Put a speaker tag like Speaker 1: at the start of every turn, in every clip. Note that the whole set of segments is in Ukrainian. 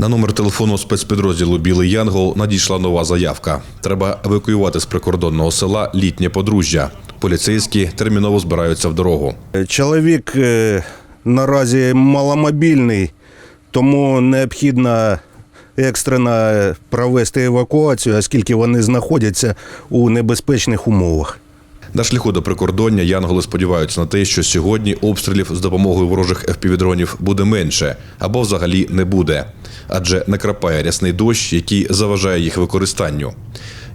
Speaker 1: На номер телефону спецпідрозділу Білий Янгол надійшла нова заявка. Треба евакуювати з прикордонного села літнє подружжя. Поліцейські терміново збираються в дорогу.
Speaker 2: Чоловік е, наразі маломобільний, тому необхідно екстрено провести евакуацію, оскільки вони знаходяться у небезпечних умовах.
Speaker 1: На шляху до прикордоння янголи сподіваються на те, що сьогодні обстрілів з допомогою ворожих FPV-дронів буде менше або взагалі не буде, адже накрапає рясний дощ, який заважає їх використанню.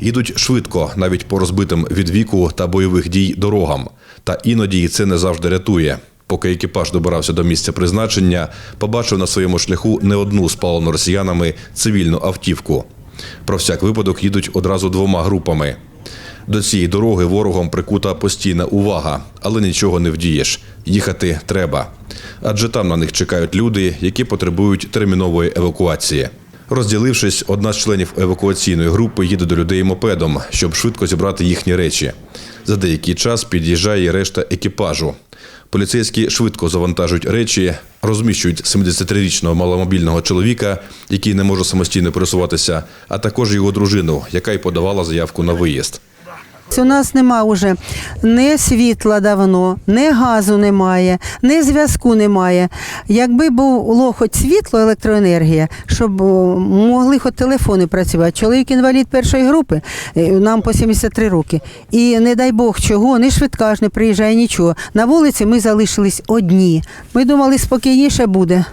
Speaker 1: Їдуть швидко, навіть по розбитим від віку та бойових дій дорогам. Та іноді це не завжди рятує. Поки екіпаж добирався до місця призначення, побачив на своєму шляху не одну спалену росіянами цивільну автівку. Про всяк випадок їдуть одразу двома групами. До цієї дороги ворогом прикута постійна увага, але нічого не вдієш. Їхати треба. Адже там на них чекають люди, які потребують термінової евакуації. Розділившись, одна з членів евакуаційної групи їде до людей мопедом, щоб швидко зібрати їхні речі. За деякий час під'їжджає решта екіпажу. Поліцейські швидко завантажують речі, розміщують 73-річного маломобільного чоловіка, який не може самостійно пересуватися, а також його дружину, яка й подавала заявку на виїзд.
Speaker 3: У нас нема вже ні світла давно, ні газу немає, ні зв'язку немає. Якби було хоч світло, електроенергія, щоб могли хоч телефони працювати. Чоловік інвалід першої групи, е, нам по 73 роки. І не дай Бог чого, ні швидка ж не приїжджає нічого. На вулиці ми залишились одні. Ми думали, спокійніше буде.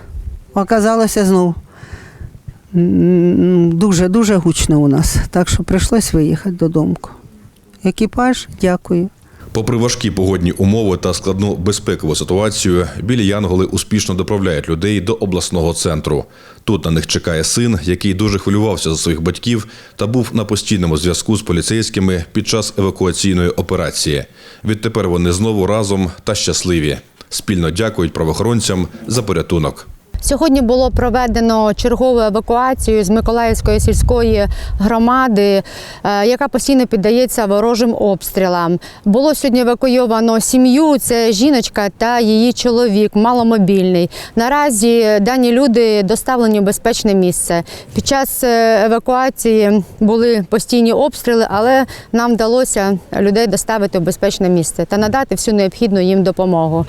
Speaker 3: Оказалося знову. Дуже дуже гучно у нас. Так що прийшлось виїхати додому. Екіпаж, дякую.
Speaker 1: Попри важкі погодні умови та складну безпекову ситуацію, білі янголи успішно доправляють людей до обласного центру. Тут на них чекає син, який дуже хвилювався за своїх батьків та був на постійному зв'язку з поліцейськими під час евакуаційної операції. Відтепер вони знову разом та щасливі. Спільно дякують правоохоронцям за порятунок.
Speaker 4: Сьогодні було проведено чергову евакуацію з Миколаївської сільської громади, е, яка постійно піддається ворожим обстрілам. Було сьогодні евакуйовано сім'ю. Це жіночка та її чоловік, маломобільний. Наразі дані люди доставлені в безпечне місце. Під час е, евакуації були постійні обстріли, але нам вдалося людей доставити в безпечне місце та надати всю необхідну їм допомогу.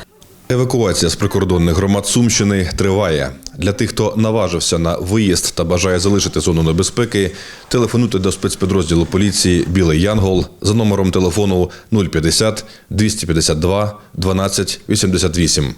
Speaker 1: Евакуація з прикордонних громад Сумщини триває. Для тих, хто наважився на виїзд та бажає залишити зону небезпеки, телефонуйте до спецпідрозділу поліції Білий Янгол за номером телефону 050 252 12 88.